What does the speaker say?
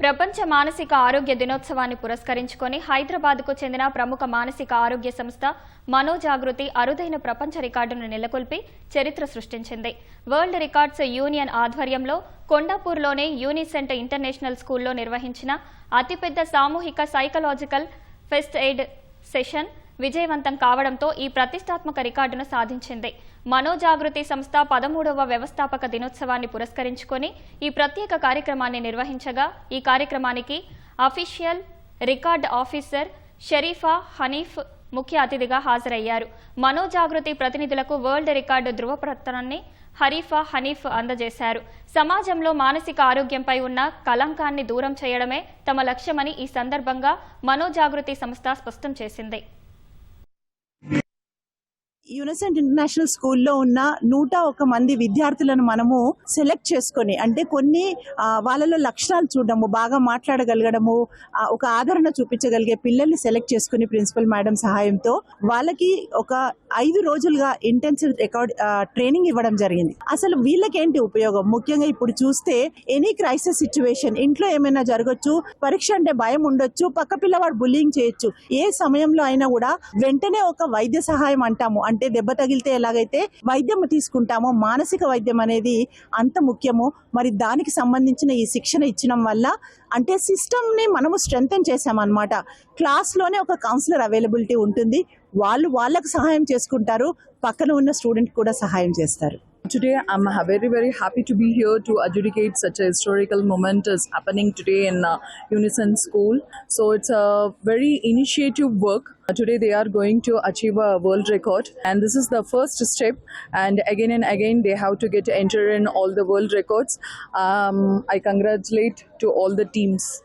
ప్రపంచ మానసిక ఆరోగ్య దినోత్సవాన్ని పురస్కరించుకొని హైదరాబాద్కు చెందిన ప్రముఖ మానసిక ఆరోగ్య సంస్థ మనోజాగృతి అరుదైన ప్రపంచ రికార్డును నెలకొల్పి చరిత్ర సృష్టించింది. వరల్డ్ రికార్డ్స్ యూనియన్ ఆధ్వర్యంలో కొండాపూర్లోని యూనిసెంట్ ఇంటర్నేషనల్ స్కూల్లో నిర్వహించిన అతిపెద్ద సామూహిక సైకలాజికల్ ఫెస్ట్ ఎయిడ్ సెషన్ విజయవంతం కావడంతో ఈ ప్రతిష్టాత్మక రికార్డును సాధించింది. మనోజాగృతి సంస్థ పదమూడవ వ్యవస్థాపక దినోత్సవాన్ని పురస్కరించుకొని ఈ ప్రత్యేక కార్యక్రమాన్ని నిర్వహించగా ఈ కార్యక్రమానికి official record officer Sharifa Hanif ముఖ్య అతిథిగా హాజరయ్యారు. మనోజాగృతి ప్రతినిధులకు వరల్డ్ రికార్డు ధృవపత్రాన్ని హరీఫా హనీఫ్ అందజేశారు. సమాజంలో మానసిక ఆరోగ్యంపై ఉన్న కలంకాన్ని దూరం చేయడమే తమ లక్ష్యమని ఈ సందర్భంగా మనోజాగృతి సంస్థ స్పష్టం చేసింది. యునసెంట్ ఇంటర్నేషనల్ స్కూల్లో ఉన్న నూట ఒక మంది విద్యార్థులను మనము సెలెక్ట్ చేసుకొని అంటే కొన్ని వాళ్ళలో లక్షణాలు చూడడము బాగా మాట్లాడగలగడము ఒక ఆదరణ చూపించగలిగే పిల్లల్ని సెలెక్ట్ చేసుకుని ప్రిన్సిపల్ మేడం సహాయంతో వాళ్ళకి ఒక ఐదు రోజులుగా ఇంటెన్సివ్ రికార్డ్ ట్రైనింగ్ ఇవ్వడం జరిగింది. అసలు వీళ్ళకేంటి ఉపయోగం? ముఖ్యంగా ఇప్పుడు చూస్తే ఎనీ క్రైసిస్ సిచ్యువేషన్ ఇంట్లో ఏమైనా జరగచ్చు పరీక్ష అంటే భయం ఉండొచ్చు పక్క పిల్లవాడు బుల్లింగ్ చేయొచ్చు ఏ సమయంలో అయినా కూడా వెంటనే ఒక వైద్య సహాయం అంటాము. అంటే దెబ్బ తగిలితే ఎలాగైతే వైద్యం తీసుకుంటామో మానసిక వైద్యం అనేది అంత ముఖ్యము. మరి దానికి సంబంధించిన ఈ శిక్షణ ఇచ్చడం వల్ల అంటే సిస్టమ్ని మనము స్ట్రెంగ్తన్ చేసామన్నమాట క్లాస్లోనే ఒక కౌన్సిలర్ అవైలబిలిటీ ఉంటుంది. వాళ్ళు వాళ్ళకు సహాయం చేసుకుంటారు. పక్కన ఉన్న స్టూడెంట్ కూడా సహాయం చేస్తారు. Today, I'm very, very happy to be here to adjudicate such a historical moment is happening today in uh, Unison School. So it's a very initiative work. Today, they are going to achieve a world record, and this is the first step. And again and again, they have to get enter in all the world records. Um, I congratulate to all the teams.